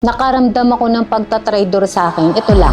Nakaramdam ako ng pagtatraidor sa akin. Ito lang.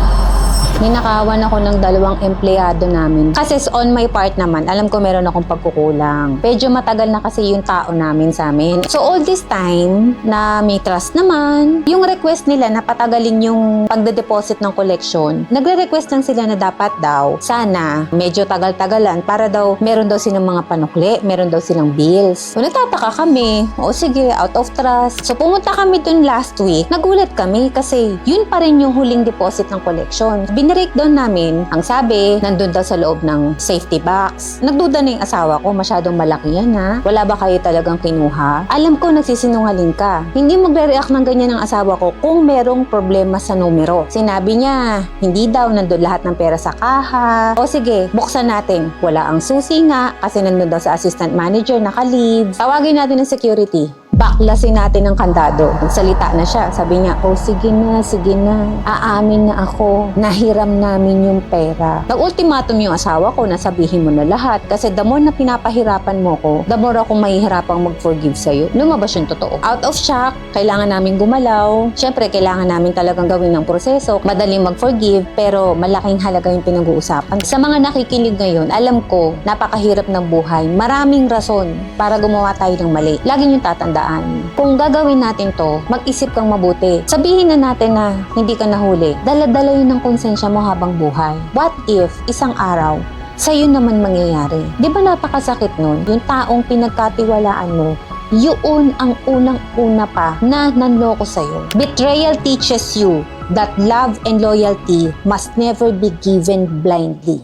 Ninakawan ako ng dalawang empleyado namin. Kasi on my part naman, alam ko meron akong pagkukulang. Medyo matagal na kasi yung tao namin sa amin. So all this time, na may trust naman, yung request nila na patagalin yung pagde-deposit ng collection, nagre-request lang sila na dapat daw, sana, medyo tagal-tagalan para daw, meron daw silang mga panukli, meron daw silang bills. So nagtataka kami, o sige, out of trust. So pumunta kami dun last week, nagulat kami kasi yun pa rin yung huling deposit ng collection. Binreakdown namin, ang sabi, nandun daw sa loob ng safety box. Nagduda na yung asawa ko, masyadong malaki yan ha. Wala ba kayo talagang kinuha? Alam ko nagsisinungaling ka. Hindi magre-react ng ganyan ang asawa ko kung merong problema sa numero. Sinabi niya, hindi daw nandun lahat ng pera sa kaha. O sige, buksan natin. Wala ang susi nga kasi nandun daw sa assistant manager naka-leave. Tawagin natin ng security baklasin natin ng kandado. Nagsalita na siya. Sabi niya, oh sige na, sige na. Aamin na ako. Nahiram namin yung pera. Nag-ultimatum yung asawa ko na sabihin mo na lahat. Kasi the more na pinapahirapan mo ko, the more akong mahihirapang mag-forgive sa'yo. Lumabas yung totoo. Out of shock, kailangan namin gumalaw. Siyempre, kailangan namin talagang gawin ng proseso. Madaling mag-forgive, pero malaking halaga yung pinag-uusapan. Sa mga nakikinig ngayon, alam ko, napakahirap ng buhay. Maraming rason para gumawa tayo ng mali. Lagi yung tatandaan. Kung gagawin natin to, mag-isip kang mabuti. Sabihin na natin na hindi ka nahuli. Dala-dala yun ng konsensya mo habang buhay. What if isang araw, sa'yo naman mangyayari? Di ba napakasakit nun? Yung taong pinagkatiwalaan mo, yun ang unang-una pa na nanloko sa'yo. Betrayal teaches you that love and loyalty must never be given blindly.